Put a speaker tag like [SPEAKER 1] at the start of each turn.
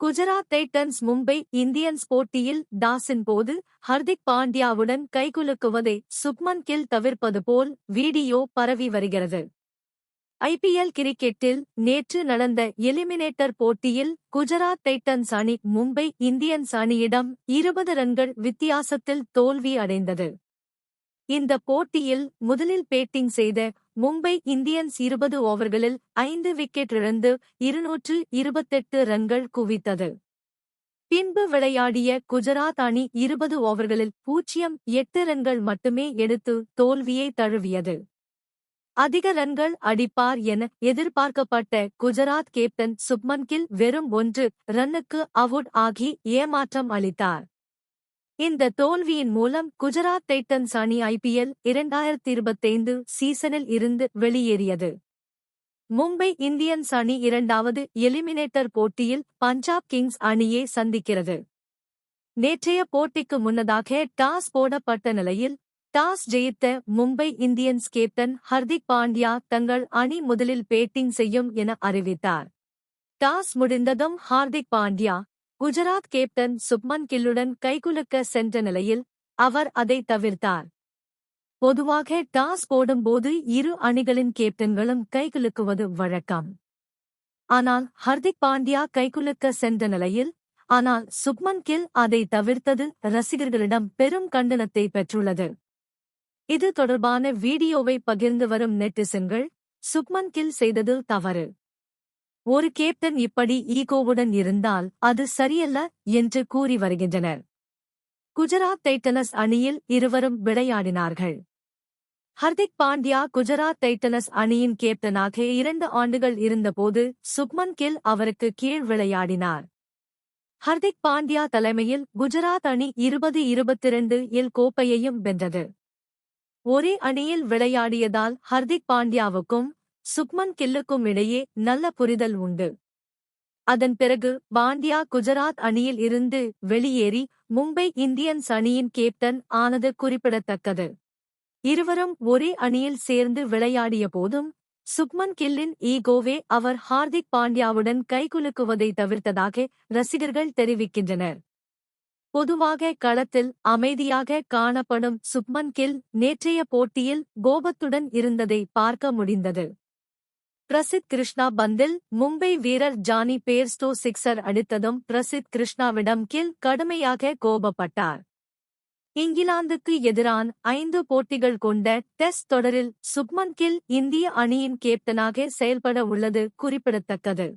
[SPEAKER 1] Gujarat Titans Mumbai Indians போட்டியில் டாஸின் போது ஹர்திக் பாண்டியாவுடன் கைகுலுக்குவதை சுப்மன் கில் தவிர்ப்பது போல் வீடியோ பரவி வருகிறது. ஐபிஎல் கிரிக்கெட்டில் நேற்று நடந்த எலிமினேட்டர் போட்டியில் குஜராத் டைட்டன்ஸ் அணி மும்பை இந்தியன்ஸ் அணியிடம் இருபது ரன்கள் வித்தியாசத்தில் தோல்வி அடைந்தது. இந்த போட்டியில் முதலில் பேட்டிங் செய்த மும்பை இந்தியன்ஸ் இருபது ஓவர்களில் ஐந்து விக்கெட் இழந்து இருநூற்று இருபத்தெட்டு ரன்கள் குவித்தது. பின்பு விளையாடிய குஜராத் அணி இருபது ஓவர்களில் பூஜ்ஜியம் எட்டு ரன்கள் மட்டுமே எடுத்து தோல்வியை தழுவியது. அதிக ரன்கள் அடிப்பார் என எதிர்பார்க்கப்பட்ட குஜராத் கேப்டன் சுப்மன் கில் வெறும் ஒன்று ரன்னுக்கு அவுட் ஆகி ஏமாற்றம் அளித்தார். இந்த தோல்வியின் மூலம் குஜராத் டைட்டன்ஸ் அணி ஐபிஎல் இரண்டாயிரத்தி இருபத்தைந்து சீசனில் இருந்து வெளியேறியது. மும்பை இந்தியன்ஸ் அணி இரண்டாவது எலிமினேட்டர் போட்டியில் பஞ்சாப் கிங்ஸ் அணியை சந்திக்கிறது. நேற்றைய போட்டிக்கு முன்னதாக டாஸ் போடப்பட்ட நிலையில் டாஸ் ஜெயித்த மும்பை இந்தியன்ஸ் கேப்டன் ஹர்திக் பாண்டியா தங்கள் அணி முதலில் பேட்டிங் செய்யும் என அறிவித்தார். டாஸ் முடிந்ததும் ஹார்திக் பாண்டியா குஜராத் கேப்டன் சுப்மன் கில்லுடன் கைகுலுக்க சென்ற நிலையில் அவர் அதை தவிர்த்தார். பொதுவாக டாஸ் போடும்போது இரு அணிகளின் கேப்டன்களும் கைகுலுக்குவது வழக்கம். ஆனால் ஹர்திக் பாண்டியா கைகுலுக்க சென்ற நிலையில் ஆனால் சுப்மன் கில் அதை தவிர்த்தது ரசிகர்களிடம் பெரும் கண்டனத்தை பெற்றுள்ளது. இது தொடர்பான வீடியோவை பகிர்ந்து வரும் நெட்டிசன்கள் சுப்மன் கில் செய்தது தவறு. ஒரு கேப்டன் இப்படி ஈகோவுடன் இருந்தால் அது சரியல்ல என்று கூறி வருகின்றனர். குஜராத் டைட்டனஸ் அணியில் இருவரும் விளையாடினார்கள். ஹர்திக் பாண்டியா குஜராத் டைட்டனஸ் அணியின் கேப்டனாக இரண்டு ஆண்டுகள் இருந்தபோது சுப்மன் கில் அவருக்கு கீழ் விளையாடினார். ஹர்திக் பாண்டியா தலைமையில் குஜராத் அணி இருபது இருபத்திரண்டு இல் கோப்பையையும் வென்றது. ஒரே அணியில் விளையாடியதால் ஹர்திக் பாண்டியாவுக்கும் சுக்மன் கில்லுக்கும் இடையே நல்ல புரிதல் உண்டு. அதன் பிறகு பாண்டியா குஜராத் அணியில் இருந்து வெளியேறி மும்பை இந்தியன்ஸ் அணியின் கேப்டன் ஆனது குறிப்பிடத்தக்கது. இருவரும் ஒரே அணியில் சேர்ந்து விளையாடிய போதும் சுக்மன் கில்லின் ஈகோவே அவர் ஹார்திக் பாண்டியாவுடன் கைகுலுக்குவதை தவிர்த்ததாக ரசிகர்கள் தெரிவிக்கின்றனர். பொதுவாக களத்தில் அமைதியாக காணப்படும் சுக்மன் கில் நேற்றைய போட்டியில் கோபத்துடன் இருந்ததை பார்க்க முடிந்தது. பிரசித் கிருஷ்ணா பந்தில் மும்பை வீரர் ஜானி பேர்ஸ்டோ சிக்ஸர் அடித்ததும் பிரசித் கிருஷ்ணாவிடம் கில் கடுமையாக கோபப்பட்டார். இங்கிலாந்துக்கு எதிரான ஐந்து போட்டிகள் கொண்ட டெஸ்ட் தொடரில் சுப்மன் கில் இந்திய அணியின் கேப்டனாக செயல்பட உள்ளது குறிப்பிடத்தக்கது.